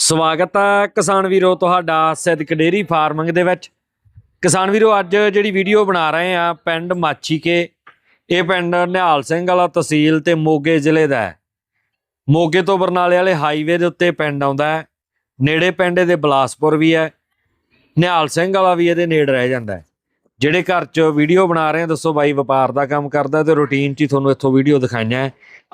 ਸਵਾਗਤ ਹੈ ਕਿਸਾਨ ਵੀਰੋ ਤੁਹਾਡਾ ਸਿੱਧਕ ਡੇਰੀ ਫਾਰਮਿੰਗ ਦੇ ਵਿੱਚ। ਕਿਸਾਨ ਵੀਰੋ, ਅੱਜ ਜਿਹੜੀ ਵੀਡੀਓ ਬਣਾ ਰਹੇ ਆ ਪਿੰਡ ਮਾਛੀਕੇ ਇਹ ਪਿੰਡ ਨਿਹਾਲ ਸਿੰਘ ਵਾਲਾ ਤਹਿਸੀਲ ਤੇ ਮੋਗੇ ਜ਼ਿਲ੍ਹੇ ਦਾ ਹੈ। ਮੋਗੇ ਤੋਂ ਬਰਨਾਲੇ ਵਾਲੇ ਹਾਈਵੇ ਦੇ ਉੱਤੇ ਪਿੰਡ ਆਉਂਦਾ ਹੈ। ਨੇੜੇ ਪਿੰਡ ਦੇ ਬਲਾਸਪੁਰ ਵੀ ਹੈ। ਨਿਹਾਲ ਸਿੰਘ ਵਾਲਾ ਵੀ ਇਹਦੇ ਨੇੜੇ ਰਹਿ ਜਾਂਦਾ ਹੈ। ਜਿਹੜੇ ਘਰ 'ਚ ਵੀਡੀਓ ਬਣਾ ਰਹੇ ਆ, ਦੱਸੋ ਬਾਈ, ਵਪਾਰ ਦਾ ਕੰਮ ਕਰਦਾ ਤੇ ਰੂਟੀਨ 'ਚ ਹੀ ਤੁਹਾਨੂੰ ਇੱਥੋਂ ਵੀਡੀਓ ਦਿਖਾਈਆਂ।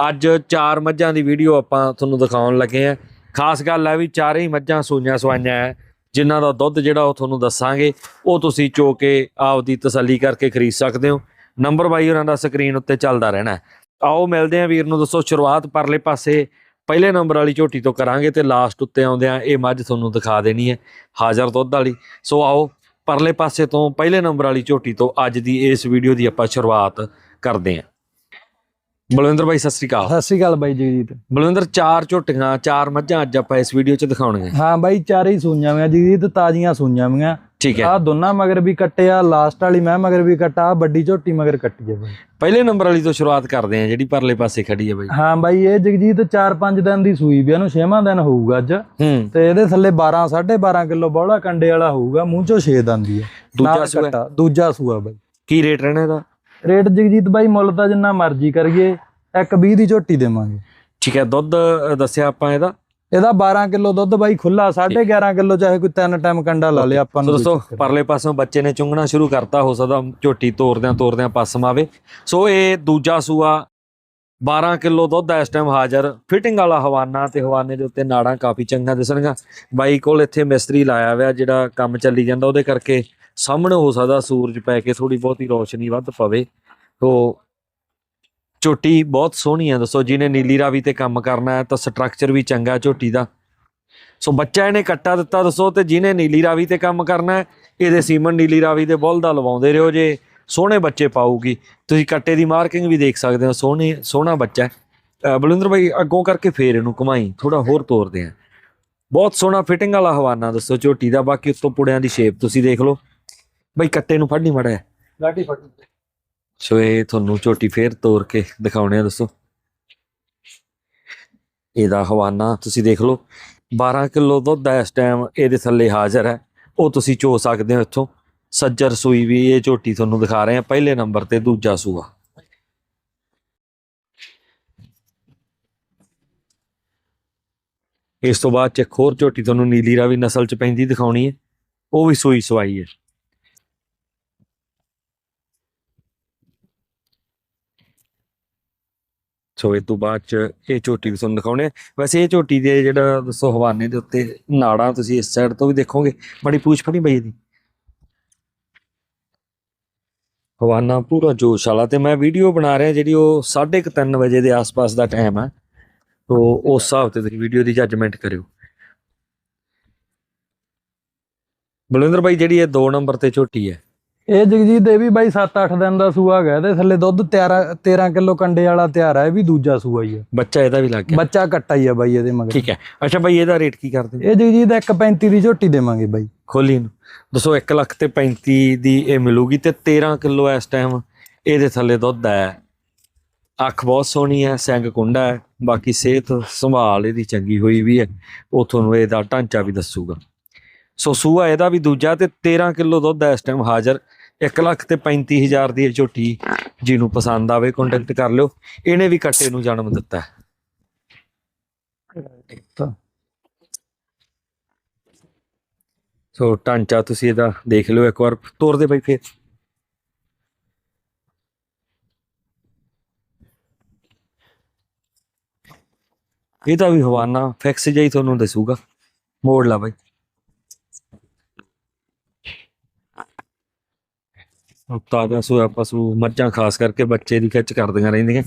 ਅੱਜ ਚਾਰ ਮੱਝਾਂ ਦੀ ਵੀਡੀਓ ਆਪਾਂ ਤੁਹਾਨੂੰ ਦਿਖਾਉਣ ਲੱਗੇ ਆ। ਖਾਸ ਗੱਲ ਹੈ ਵੀ ਚਾਰੇ ਹੀ ਮੱਝਾਂ ਸੂਈਆਂ ਸਵਾਈਆਂ ਹੈ ਜਿਨ੍ਹਾਂ ਦਾ ਦੁੱਧ ਜਿਹੜਾ ਉਹ ਤੁਹਾਨੂੰ ਦੱਸਾਂਗੇ, ਉਹ ਤੁਸੀਂ ਚੋ ਕੇ ਆਪਦੀ ਤਸੱਲੀ ਕਰਕੇ ਖਰੀਦ ਸਕਦੇ ਹੋ। ਨੰਬਰ ਬਾਈ ਉਹਨਾਂ ਦਾ ਸਕਰੀਨ ਉੱਤੇ ਚੱਲਦਾ ਰਹਿਣਾ ਆਓ ਮਿਲਦੇ ਆ ਵੀਰ ਨੂੰ, ਦੱਸੋ ਸ਼ੁਰੂਆਤ ਪਰਲੇ ਪਾਸੇ, ਪਹਿਲੇ ਨੰਬਰ ਵਾਲੀ ਝੋਟੀ ਤੋਂ ਕਰਾਂਗੇ ਤੇ ਲਾਸਟ ਉੱਤੇ ਆਉਂਦੇ ਆ ਇਹ ਮੱਝ ਤੁਹਾਨੂੰ ਦਿਖਾ ਦੇਣੀ ਹੈ ਹਾਜ਼ਰ ਦੁੱਧ ਵਾਲੀ। ਸੋ ਆਓ ਪਰਲੇ ਪਾਸੇ ਤੋਂ ਪਹਿਲੇ ਨੰਬਰ ਵਾਲੀ ਝੋਟੀ ਤੋਂ ਅੱਜ ਦੀ ਇਸ ਵੀਡੀਓ ਦੀ ਆਪਾਂ ਸ਼ੁਰੂਆਤ ਕਰਦੇ ਹਾਂ। ਬਲਵਿੰਦਰ ਭਾਈ ਸਤਿ ਸ੍ਰੀ ਅਕਾਲ। ਸਤਿ ਸ਼੍ਰੀ ਅਕਾਲ ਬਾਈ ਜਗਜੀਤ। ਬਲਵਿੰਦਰ ਚਾਰ ਝੋਟੀਆਂ ਚਾਰ ਮੱਝਾਂ ਅੱਜ ਆਪਾਂ ਇਸ ਵੀਡੀਓ 'ਚ ਦਿਖਾਉਣੀਆਂ। ਹਾਂ ਬਾਈ ਚਾਰੇ ਹੀ ਸੂਈਆਂ ਵੀਆਂ ਜਗਜੀਤ ਤਾਜ਼ੀਆਂ ਸੂਈਆਂ ਵੀਆਂ। ਠੀਕ ਹੈ। ਆ ਦੋਨਾਂ ਮਗਰ ਵੀ ਕੱਟਿਆ ਲਾਸਟ ਵਾਲੀ ਮੈਂ ਮਗਰ ਵੀ ਕੱਟਾ ਵੱਡੀ ਝੋਟੀ ਮਗਰ ਕੱਟੀ ਹੈ ਬਾਈ। ਪਹਿਲੇ ਨੰਬਰ ਵਾਲੀ ਤੋਂ ਸ਼ੁਰੂਆਤ ਕਰਦੇ ਹਾਂ ਜਿਹੜੀ ਪਰਲੇ ਪਾਸੇ ਖੜੀ ਹੈ ਬਾਈ। ਹਾਂ ਬਾਈ ਇਹ ਜਗਜੀਤ 4-5 ਦਿਨ ਦੀ ਸੂਈ ਵੀ ਇਹਨੂੰ 6ਵਾਂ ਦਿਨ ਹੋਊਗਾ ਅੱਜ। ਤੇ ਇਹਦੇ ਥੱਲੇ 12 12.5 ਕਿਲੋ ਬੌਲਾ ਕੰਡੇ ਵਾਲਾ ਹੋਊਗਾ ਮੂੰਹ ਚੋਂ 6 ਦੰਦ ਦੀ ਹੈ। ਦੂਜਾ ਸੂਆ? ਦੂਜਾ ਸੂਆ ਬਾਈ। ਕੀ ਰੇਟ ਰਹਿਣਾ ਇਹਦਾ? ਰੇਟ ਜਗਜੀਤ ਬਾਈ ਮੁੱਲ ਤਾਂ ਜਿੰਨਾ ਮਰਜ਼ੀ ਕਰੀਏ ਇੱਕ 20 ਦੀ ਝੋਟੀ ਦੇਵਾਂਗੇ। ਠੀਕ ਹੈ ਦੁੱਧ ਦੱਸਿਆ ਆਪਾਂ ਇਹਦਾ? ਇਹਦਾ 12 ਕਿਲੋ ਦੁੱਧ ਬਾਈ ਖੁੱਲਾ 11.5 ਕਿਲੋ ਚਾਹੇ ਕੋਈ ਤਿੰਨ ਟਾਈਮ ਕੰਡਾ ਲਾ ਲਿਆ ਆਪਾਂ ਨੂੰ ਦੋਸਤੋ ਪਰਲੇ ਪਾਸੋਂ ਬੱਚੇ ਨੇ ਚੁੰਗਣਾ ਸ਼ੁਰੂ ਕਰਤਾ ਹੋ ਸਕਦਾ ਝੋਟੀ ਤੋਰਦਿਆਂ ਤੋਰਦਿਆਂ ਪਸਮ ਆਵੇ ਸੋ ਇਹ ਦੂਜਾ ਸੂਆ 12 ਕਿਲੋ ਦੁੱਧ ਇਸ ਟਾਈਮ ਹਾਜ਼ਰ। ਫਿਟਿੰਗ ਵਾਲਾ ਹਵਾਨਾ ਤੇ ਹਵਾਨੇ ਦੇ ਉੱਤੇ ਨਾੜਾਂ ਕਾਫੀ ਚੰਗਾ ਦਿਸਣਗਾ ਬਾਈ ਕੋਲ ਇੱਥੇ ਮਿਸਤਰੀ ਲਾਇਆ ਹੋਇਆ ਜਿਹੜਾ ਕੰਮ ਚੱਲੀ ਜਾਂਦਾ ਉਹਦੇ ਕਰਕੇ ਸਾਹਮਣੇ ਹੋ ਸਕਦਾ ਸੂਰਜ ਪੈ ਕੇ ਥੋੜੀ ਬਹੁਤੀ ਰੋਸ਼ਨੀ ਵੱਧ ਪਵੇ। ਤੋ ਝੋਟੀ ਬਹੁਤ ਸੋਹਣੀ ਹੈ ਦੱਸੋ ਜਿਹਨੇ ਨੀਲੀ ਰਾਵੀ ਤੇ ਕੰਮ ਕਰਨਾ ਹੈ ਤਾਂ ਸਟਰਕਚਰ ਵੀ ਚੰਗਾ ਝੋਟੀ ਦਾ। ਸੋ ਬੱਚਾ ਇਹਨੇ ਕੱਟਾ ਦਿੱਤਾ, ਦੱਸੋ ਤੇ ਜਿਹਨੇ ਨੀਲੀ ਰਾਵੀ ਤੇ ਕੰਮ ਕਰਨਾ ਇਹਦੇ ਸੀਮਨ ਨੀਲੀ ਰਾਵੀ ਦੇ ਬੁੱਲ ਦਾ ਲਵਾਉਂਦੇ ਰਹੋ ਜੇ ਸੋਹਣੇ ਬੱਚੇ ਪਾਊਗੀ। ਤੁਸੀਂ ਕੱਟੇ ਦੀ ਮਾਰਕਿੰਗ ਵੀ ਦੇਖ ਸਕਦੇ ਹੋ, ਸੋਹਣੀ, ਸੋਹਣਾ ਬੱਚਾ ਹੈ। ਅਹ ਬਲਵਿੰਦਰ ਭਾਈ ਅੱਗੋਂ ਕਰਕੇ ਫੇਰ ਇਹਨੂੰ ਘੁਮਾਈ ਥੋੜਾ ਹੋਰ ਤੋਰਦੇ ਆ ਬਹੁਤ ਸੋਹਣਾ ਫਿਟਿੰਗ ਵਾਲਾ ਹਵਾਨਾ, ਦੱਸੋ ਝੋਟੀ ਦਾ, ਬਾਕੀ ਉੱਤੋਂ ਪੁੜਿਆਂ ਦੀ ਸ਼ੇਪ ਤੁਸੀਂ ਦੇਖ ਲਓ। ਬਈ ਕੱਟੇ ਨੂੰ ਫੜਨੀ ਮੜਾ ਗਾਟੀ ਫਟ ਸੋ ਇਹ ਤੁਹਾਨੂੰ ਝੋਟੀ ਫੇਰ ਤੋੜ ਕੇ ਦਿਖਾਉਣੇ ਆ ਦੱਸੋ। ਇਹਦਾ ਹਵਾਨਾ ਤੁਸੀਂ ਦੇਖ ਲਓ। 12 ਕਿਲੋ ਦੁੱਧ ਇਸ ਟਾਈਮ ਇਹਦੇ ਥੱਲੇ ਹਾਜ਼ਰ ਹੈ। ਉਹ ਤੁਸੀਂ ਚੋ ਸਕਦੇ ਹੋ ਇੱਥੋਂ। ਸੱਜਰ ਸੂਈ ਵੀ ਇਹ ਝੋਟੀ ਤੁਹਾਨੂੰ ਦਿਖਾ ਰਹੇ ਆ। ਪਹਿਲੇ ਨੰਬਰ ਤੇ ਦੂਜਾ ਸੂਆ। ਇਸ ਤੋਂ ਬਾਅਦ ਚ ਇੱਕ ਹੋਰ ਝੋਟੀ ਤੁਹਾਨੂੰ ਨੀਲੀ ਰਾਵੀ ਨਸਲ ਚ ਪੈਂਦੀ ਦਿਖਾਉਣੀ ਹੈ। ਉਹ ਵੀ ਸੂਈ ਸਵਾਈ ਹੈ। ਸੋ ਇਹ ਤੋਂ ਬਾਅਦ ਚ ਇਹ ਝੋਟੀ ਵੀ ਤੁਹਾਨੂੰ ਦਿਖਾਉਣੇ ਆ। ਵੈਸੇ ਇਹ ਝੋਟੀ ਦੇ ਜਿਹੜਾ ਦੱਸੋ ਹਵਾਨੇ ਦੇ ਉੱਤੇ ਨਾੜਾਂ ਤੁਸੀਂ ਇਸ ਸਾਈਡ ਤੋਂ ਵੀ ਦੇਖੋਗੇ, ਬੜੀ ਪੂਛ ਫੜੀ ਬਈ ਇਹਦੀ। ਹਵਾਨਾ ਪੂਰਾ ਜੋਸ਼ ਵਾਲਾ ਤੇ ਮੈਂ ਵੀਡੀਓ ਬਣਾ ਰਿਹਾ ਜਿਹੜੀ ਉਹ 3:30 ਵਜੇ ਦੇ ਆਸ-ਪਾਸ ਦਾ ਟਾਈਮ ਹੈ ਤੋ ਉਸ ਹਿਸਾਬ ਤੇ ਤੁਸੀਂ ਵੀਡੀਓ ਦੀ ਜੱਜਮੈਂਟ ਕਰਿਓ। ਬਲਵਿੰਦਰ ਭਾਈ ਜਿਹੜੀ ਇਹ 2 ਨੰਬਰ ਤੇ ਝੋਟੀ ਹੈ ਇਹ ਜਗਜੀਤ ਇਹ ਵੀ ਬਾਈ 7-8 ਦਿਨ ਦਾ ਸੂਆ ਹੈਗਾ ਇਹਦੇ ਥੱਲੇ ਦੁੱਧ 13 13 ਕਿਲੋ ਕੰਡੇ ਵਾਲਾ ਤਿਆਰ ਹੈ ਇਹ ਵੀ ਦੂਜਾ ਸੂਆ ਹੀ ਹੈ ਬੱਚਾ ਇਹਦਾ ਵੀ ਲੱਗ ਗਿਆ। ਬੱਚਾ ਕੱਟਾ ਹੀ ਹੈ ਬਾਈ ਇਹਦੇ ਮਗਰ। ਠੀਕ ਹੈ। ਅੱਛਾ ਭਾਈ ਇਹਦਾ ਰੇਟ ਕੀ ਕਰਦੇ? ਇਹ ਜਗਜੀਤ 1.35 ਦੀ ਝੋਟੀ ਦੇਵਾਂਗੇ ਬਾਈ। ਖੋਲੀ ਨੂੰ ਦੱਸੋ 1 ਲੱਖ ਤੇ 35 ਦੀ ਇਹ ਮਿਲੂਗੀ ਤੇ 13 ਕਿਲੋ ਇਸ ਟਾਈਮ ਇਹਦੇ ਥੱਲੇ ਦੁੱਧ ਹੈ। ਅੱਖ ਬਹੁਤ ਸੋਹਣੀ ਹੈ ਸਿੰਗ ਕੁੰਡਾ ਹੈ ਬਾਕੀ ਸਿਹਤ ਸੰਭਾਲ ਇਹਦੀ ਚੰਗੀ ਹੋਈ ਵੀ ਹੈ। ਉਹ ਤੁਹਾਨੂੰ ਇਹਦਾ ਢਾਂਚਾ ਵੀ ਦੱਸੂਗਾ। ਸੋ ਸੂਆ ਇਹਦਾ ਵੀ ਦੂਜਾ ਤੇ 13 ਕਿਲੋ ਦੁੱਧ ਇਸ ਟਾਈਮ ਹਾਜ਼ਰ। 1 ਲੱਖ ਤੇ 35000 ਦੀ ਇਹ ਝੋਟੀ ਜਿਹਨੂੰ ਪਸੰਦ ਆਵੇ ਕੰਟੈਕਟ ਕਰ ਲਿਓ। ਇਹਨੇ ਵੀ ਕੱਟੇ ਨੂੰ ਜਨਮ ਦਿੱਤਾ। ਹੈ ਸੋ ਢਾਂਚਾ ਤੁਸੀਂ ਇਹਦਾ ਦੇਖ ਲਿਓ ਇੱਕ ਵਾਰ ਤੋਰ ਦੇ ਬਾਈ ਫੇਰ। ਇਹਦਾ ਵੀ ਹਵਾਨਾ ਫਿਕਸ ਹੀ ਤੁਹਾਨੂੰ ਦੱਸੂਗਾ। ਮੋੜ ਲਾ ਬਾਈ। ਤਾਜ਼ਾ ਸੋਇਆ ਪਸ਼ੂ ਮੱਝਾਂ ਖਾਸ ਕਰਕੇ ਬੱਚੇ ਦੀ ਖਿੱਚ ਕਰਦੀਆਂ ਰਹਿੰਦੀਆਂ।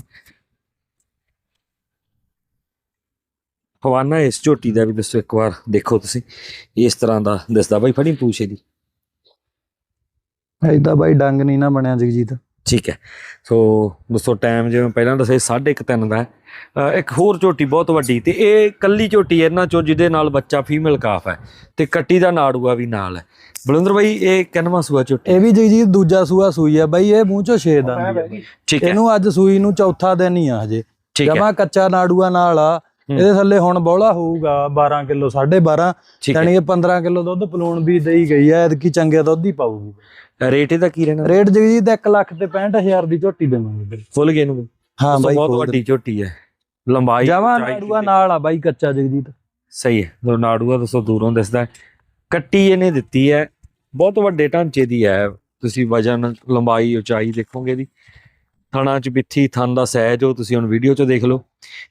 ਹਵਾਨਾ ਇਸ ਝੋਟੀ ਦਾ ਵੀ ਦੱਸੋ ਇੱਕ ਵਾਰ ਦੇਖੋ ਤੁਸੀਂ, ਇਸ ਤਰ੍ਹਾਂ ਦਾ ਦਿਸਦਾ। ਬਾਈ ਫੜੀ ਪੂਛੇ ਦੀ। ਐਦਾਂ ਬਾਈ ਡੰਗ ਨਹੀਂ ਨਾ ਬਣਿਆ ਜਗਜੀਤ। ਠੀਕ ਹੈ। ਸੋ ਦੋਸਤੋ ਟਾਈਮ ਜਿਵੇਂ ਪਹਿਲਾਂ ਦੱਸਿਆ 3:30 ਦਾ ਇੱਕ ਹੋਰ ਝੋਟੀ ਬਹੁਤ ਵੱਡੀ ਤੇ ਇਹ ਕੱਲੀ ਝੋਟੀ ਇਹਨਾਂ ਚੋਂ ਜਿਹਦੇ ਨਾਲ ਬੱਚਾ ਫੀਮੇਲ ਕਾਫ ਹੈ ਤੇ ਕੱਟੀ ਦਾ ਨਾੜੂਆ ਵੀ ਨਾਲ ਹੈ। ਬਲਵਿੰਦਰ ਬਾਈ ਇਹ ਕਿੰਨਵਾਂ ਸੂਆ ਝੋਟੀ ਇਹ ਵੀ ਜਗਜੀਤ ਦੂਜਾ ਸੂਆ ਸੂਈ ਹੈ ਬਾਈ ਇਹ ਮੂੰਹ ਚੋਂ 6 ਦੰਦ ਦੀ ਠੀਕ ਹੈ। ਇਹਨੂੰ ਅੱਜ ਸੂਈ ਨੂੰ ਚੌਥਾ ਦਿਨ ਹੀ ਆ ਹਜੇ। ਜਮਾ ਕੱਚਾ ਨਾੜੂਆ ਨਾਲ ਆ। ਇਹਦੇ ਥੱਲੇ ਹੁਣ ਬੋਲਾ ਹੋਊਗਾ 12 ਕਿਲੋ 12.5 ਠੀਕ ਹੈ। ਯਾਨੀ ਕਿ 15 ਕਿਲੋ ਦੁੱਧ ਪਲੂਣ ਵੀ ਦੇਈ ਗਈ ਹੈ ਐਤਕੀ ਚੰਗੇ ਦੁੱਧ ਹੀ ਪਾਊਗੀ। ਰੇਟ ਇਹਦਾ ਕੀ ਰਹਿਣਾ? ਰੇਟ ਜਗਜੀਤ 1 ਲੱਖ ਤੇ 65000 ਦੀ ਝੋਟੀ ਦੇਵਾਂਗੇ। ਫੁੱਲ ਗਏ ਨੂੰ ਹਾਂ ਬਾਈ ਬਹੁਤ ਵੱਡੀ ਝੋਟੀ ਹੈ। ਲੰਬਾਈ ਉਚਾਈ ਨਾੜੂਆ ਨਾਲ ਆ ਬਾਈ ਕੱਚਾ ਜਗਜੀਤ। ਸਹੀ ਹੈ। ਦੋ ਨਾੜੂਆ ਦੋਸਤੋ ਦੂਰੋਂ ਦਿਸਦਾ। ਕੱਟੀ ਇਹਨੇ ਦਿੱਤੀ ਹੈ। ਬਹੁਤ ਵੱਡੇ ਢਾਂਚੇ ਦੀ ਹੈ। ਤੁਸੀਂ ਵਜਨ ਲੰਬਾਈ ਉਚਾਈ ਦੇਖੋਗੇ ਦੀ ਥਣਾ ਚ ਬਿੱਥੀ ਥਣ ਦਾ ਸਾਈਜ਼ ਉਹ ਤੁਸੀਂ ਹੁਣ ਵੀਡੀਓ 'ਚ ਦੇਖ ਲਓ।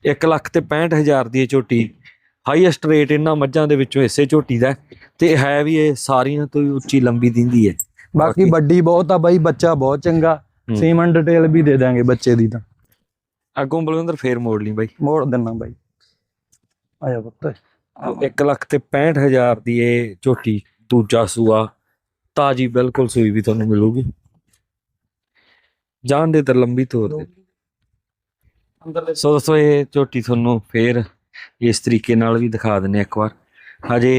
1 ਲੱਖ ਤੇ 65000 ਦੀ ਇਹ ਝੋਟੀ। ਹਾਈਐਸਟ ਰੇਟ ਇਹਨਾਂ ਮੱਝਾਂ ਦੇ ਵਿੱਚੋਂ ਇਸੇ ਝੋਟੀ ਦਾ ਤੇ ਹੈ ਵੀ ਇਹ ਸਾਰੀਆਂ ਤੋਂ ਉੱਚੀ ਲੰਬੀ ਦਿੰਦੀ ਹੈ। ਬਾਕੀ ਵੱਡੀ ਬਹੁਤ ਆ ਬਾਈ ਬੱਚਾ ਬਹੁਤ ਚੰਗਾ। ਸੀਮਨ ਡਿਟੇਲ ਵੀ ਦੇ ਦਾਂਗੇ ਬੱਚੇ ਦੀ ਤਾਂ। ਅੱਗੋਂ ਬਲਵਿੰਦਰ ਫੇਰ ਮੋੜ ਲਈ ਬਾਈ। ਮੋੜ ਦਿੰਨਾ ਬਾਈ। ਆਇਆ ਪੁੱਤ। 1 ਲੱਖ ਤੇ 65000 ਦੀ ਇਹ ਝੋਟੀ ਦੂਜਾ ਸੂਆ ਤਾਜੀ ਬਿਲਕੁਲ ਸੂਈ ਵੀ ਤੁਹਾਨੂੰ ਮਿਲੂਗੀ। ਜਾਣ ਦੇ ਤੇ ਲੰਬੀ ਤੋਰ ਦੇ। ਸੋ ਦੋਸਤੋ ਇਹ ਝੋਟੀ ਤੁਹਾਨੂੰ ਫੇਰ ਇਸ ਤਰੀਕੇ ਨਾਲ ਵੀ ਦਿਖਾ ਦਿੰਨੇ ਇੱਕ ਵਾਰ। ਹਜੇ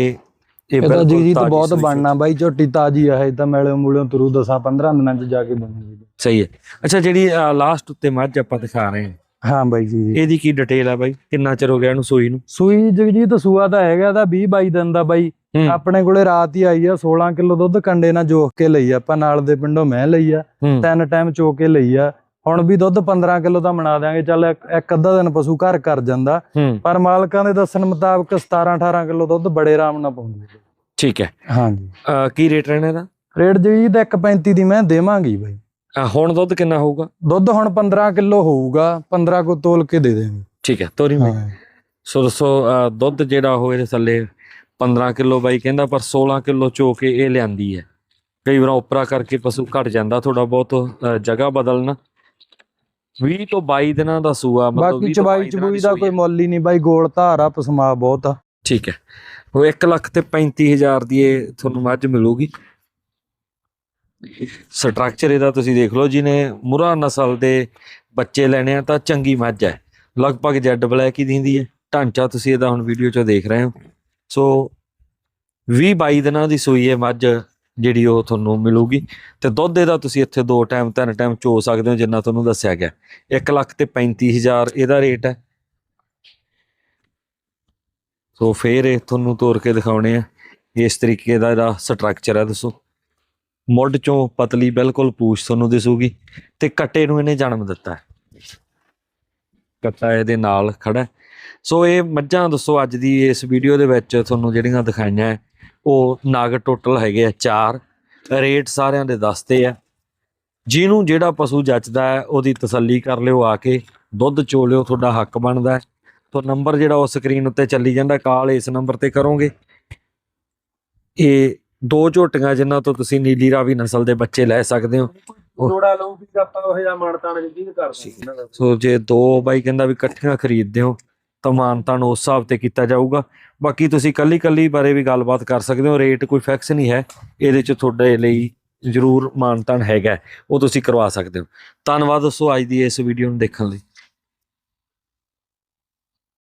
ਇਹ ਤਾਂ ਬਿਲਕੁਲ ਜੀ ਜੀ ਤਾਂ ਬਹੁਤ ਬਣਨਾ ਬਾਈ ਝੋਟੀ ਤਾਜੀ ਆ ਇਹ ਤਾਂ ਮੈਲੇ ਮੂਲੇ ਤਰੂ ਦਸਾਂ 15 ਦਿਨਾਂ ਚ ਜਾ ਕੇ ਬਣੂਗੀ ਸਹੀ ਹੈ। ਅੱਛਾ ਜਿਹੜੀ ਲਾਸਟ ਉੱਤੇ ਮੱਝ ਆਪਾਂ ਦਿਖਾ ਰਹੇ ਹਾਂ। ਹਾਂ ਬਾਈ ਜੀ ਇਹਦੀ ਕੀ ਡਿਟੇਲ ਆ ਬਾਈ? ਕਿੰਨਾ ਚਿਰ ਹੋ ਗਿਆ ਇਹਨੂੰ ਸੂਈ ਨੂੰ? ਸੂਈ ਜਗਜੀਤ ਸੂਆ ਤਾਂ ਹੈਗਾ ਤਾਂ 20 22 ਦਿਨ ਦਾ ਬਾਈ। ਆਪਣੇ ਕੋਲੇ ਰਾਤ ਹੀ ਆਈ ਆ 16 ਕਿਲੋ ਦੁੱਧ ਕੰਡੇ ਨਾਲ ਜੋਖ ਕੇ ਲਈ ਆ ਆਪਾਂ ਨਾਲ ਦੇ ਪਿੰਡੋਂ ਮੈਂ ਲਈ ਆ। ਤਿੰਨ ਟਾਈਮ ਚੋ ਕੇ ਲਈ ਆ। ਹੁਣ ਵੀ ਦੁੱਧ 15 ਕਿਲੋ ਦਾ ਬਣਾ ਦਿਆਂਗੇ ਚੱਲ ਇੱਕ ਅੱਧਾ ਦਿਨ ਪਸ਼ੂ ਘਰ ਕਰ ਜਾਂਦਾ। ਪਰ ਮਾਲਕਾਂ ਦੇ ਦੱਸਣ ਮੁਤਾਬਕ 17 18 ਕਿਲੋ ਦੁੱਧ ਬੜੇ ਆਰਾਮ ਨਾਲ ਪਾਉਂਦੀ ਹੈ। ਠੀਕ ਹੈ। ਹਾਂਜੀ। ਕੀ ਰੇਟ ਰਹਿਣਾ ਇਹਦਾ? ਰੇਟ ਜੀ ਦਾ 1.35 ਦੀ ਮੈਂ ਦੇਵਾਂਗੀ ਬਾਈ। ਹੁਣ ਦੁੱਧ ਕਿੰਨਾ ਹੋਊਗਾ? ਦੁੱਧ ਹੁਣ 15 ਕਿਲੋ ਹੋਊਗਾ 15 ਕੋ ਤੋਲ ਕੇ ਦੇ ਦੇਵਾਂਗੇ। ਠੀਕ ਹੈ ਤੋਰੀ ਮੈਂ। ਸੋ ਦੱਸੋ ਦੁੱਧ ਜਿਹੜਾ ਉਹ ਇਹਦੇ ਥੱਲੇ 15 ਕਿਲੋ ਬਾਈ ਕਹਿੰਦਾ ਪਰ 16 ਕਿਲੋ ਚੋ ਕੇ ਇਹ ਲਿਆਂਦੀ ਹੈ। ਕਈ ਵਾਰ ਉਪਰਾ ਕਰਕੇ ਪਸ਼ੂ ਘਟ ਜਾਂਦਾ ਥੋੜਾ ਬਹੁਤ ਜਗ੍ਹਾ ਬਦਲਣਾ। 20 ਤੋਂ 22 ਦਿਨਾਂ ਦਾ ਸੂਆ ਮਤਲਬ ਬਾਕੀ 20 ਤੋਂ ਚਬਾਈ 22 ਦਿਨਾਂ ਚਬੂਈ ਦੀ ਦਾ ਸੂਈ ਕੋਈ ਹੈ। ਮੁੱਲ ਹੀ ਨਹੀਂ ਬਾਈ ਗੋਲ ਧਾਰਾ ਪਸਮਾ ਬਹੁਤ ਆ। ਠੀਕ ਹੈ। ਉਹ 1 ਲੱਖ ਤੇ 35000 ਦੀ ਇਹ ਤੁਹਾਨੂੰ ਮੱਝ ਮਿਲੂਗੀ। ਸਟਰਕਚਰ ਇਹਦਾ ਤੁਸੀਂ ਦੇਖ ਲਓ ਜਿਹਨੇ ਮੁਰਾ ਨਸਲ ਦੇ ਬੱਚੇ ਲੈਣੇ ਆ ਤਾਂ ਚੰਗੀ ਮੱਝ ਹੈ। ਲਗਭਗ ਜੈਡ ਬਲੈਕ ਹੀ ਦਿੰਦੀ ਹੈ। ਢਾਂਚਾ ਤੁਸੀਂ ਇਹਦਾ ਹੁਣ ਵੀਡੀਓ 'ਚ ਦੇਖ ਰਹੇ ਹੋ। ਸੋ 20 22 ਦਿਨਾਂ ਦੀ ਸੂਈ ਹੈ ਮੱਝ। ਜਿਹੜੀ ਉਹ ਤੁਹਾਨੂੰ ਮਿਲੂਗੀ। ਤੇ ਦੁੱਧ ਇਹਦਾ ਤੁਸੀਂ ਇੱਥੇ ਦੋ ਟਾਈਮ ਤਿੰਨ ਟਾਈਮ ਚੋ ਸਕਦੇ ਹੋ ਜਿੰਨਾ ਤੁਹਾਨੂੰ ਦੱਸਿਆ ਗਿਆ। 1 ਲੱਖ ਤੇ 35000 ਇਹਦਾ ਰੇਟ ਹੈ। ਸੋ ਫੇਰ ਇਹ ਤੁਹਾਨੂੰ ਤੋਰ ਕੇ ਦਿਖਾਉਣੇ ਆ। ਇਸ ਤਰੀਕੇ ਦਾ ਇਹਦਾ ਸਟਰਕਚਰ ਹੈ ਦੱਸੋ। ਮੁੱਢ ਚੋਂ ਪਤਲੀ ਬਿਲਕੁਲ ਪੂਛ ਤੁਹਾਨੂੰ ਦਿਸੂਗੀ ਤੇ ਕੱਟੇ ਨੂੰ ਇਹਨੇ ਜਨਮ ਦਿੱਤਾ ਹੈ। ਕੱਟਾ ਇਹਦੇ ਨਾਲ ਖੜਾ ਸੋ ਇਹ ਮੱਝਾਂ ਦੱਸੋ ਅੱਜ ਦੀ ਇਸ ਵੀਡੀਓ ਦੇ ਵਿੱਚ ਤੁਹਾਨੂੰ ਜਿਹੜੀਆਂ ਦਿਖਾਈਆਂ ਹੈ, ਉਹ ਨਗ ਟੋਟਲ ਹੈਗੇ ਆ ਚਾਰ। ਰੇਟ ਸਾਰਿਆਂ ਦੇ ਦੱਸਦੇ ਆ। ਜਿਹਨੂੰ ਜਿਹੜਾ ਪਸ਼ੂ ਜੱਚਦਾ ਹੈ ਉਹਦੀ ਤਸੱਲੀ ਕਰ ਲਿਓ ਆ ਕੇ। ਦੁੱਧ ਚੋ ਲਿਓ ਤੁਹਾਡਾ ਹੱਕ ਬਣਦਾ ਹੈ। ਤੋ ਨੰਬਰ ਜਿਹੜਾ ਉਹ ਸਕਰੀਨ ਉੱਤੇ ਚੱਲੀ ਜਾਂਦਾ ਕਾਲ ਇਸ ਨੰਬਰ ਤੇ ਕਰੋਗੇ। ਇਹ ਦੋ ਝੋਟੀਆਂ ਜਿਨ੍ਹਾਂ ਤੋਂ ਤੁਸੀਂ ਨੀਲੀ ਰਾਵੀ ਨਸਲ ਦੇ ਬੱਚੇ ਲੈ ਸਕਦੇ ਹੋ। ਜੋੜਾ ਲਊ ਵੀ ਆਪਾਂ ਉਹ ਜਿਹਾ ਮਾਨਤਾਨ ਜੀ ਕਰ ਸੋ ਜੇ ਦੋ ਬਾਈ ਕਹਿੰਦਾ ਵੀ ਇਕੱਠੀਆਂ ਖਰੀਦਦੇ ਹੋ ਤਾਂ ਮਾਨਤਾਨ ਉਸ ਹਿਸਾਬ ਤੇ ਕੀਤਾ ਜਾਊਗਾ। ਬਾਕੀ ਤੁਸੀਂ ਕੱਲੀ ਕੱਲੀ ਬਾਰੇ ਵੀ ਗੱਲਬਾਤ ਕਰ ਸਕਦੇ ਹੋ, ਰੇਟ ਕੋਈ ਫਿਕਸ ਨਹੀਂ ਹੈ। ਇਹਦੇ ਚ ਤੁਹਾਡੇ ਲਈ ਜ਼ਰੂਰ ਮਾਨਤਾਨ ਹੈਗਾ ਉਹ ਤੁਸੀਂ ਕਰਵਾ ਸਕਦੇ ਹੋ। ਧੰਨਵਾਦ ਦੋਸਤੋ ਅੱਜ ਦੀ ਇਸ ਵੀਡੀਓ ਨੂੰ ਦੇਖਣ ਲਈ।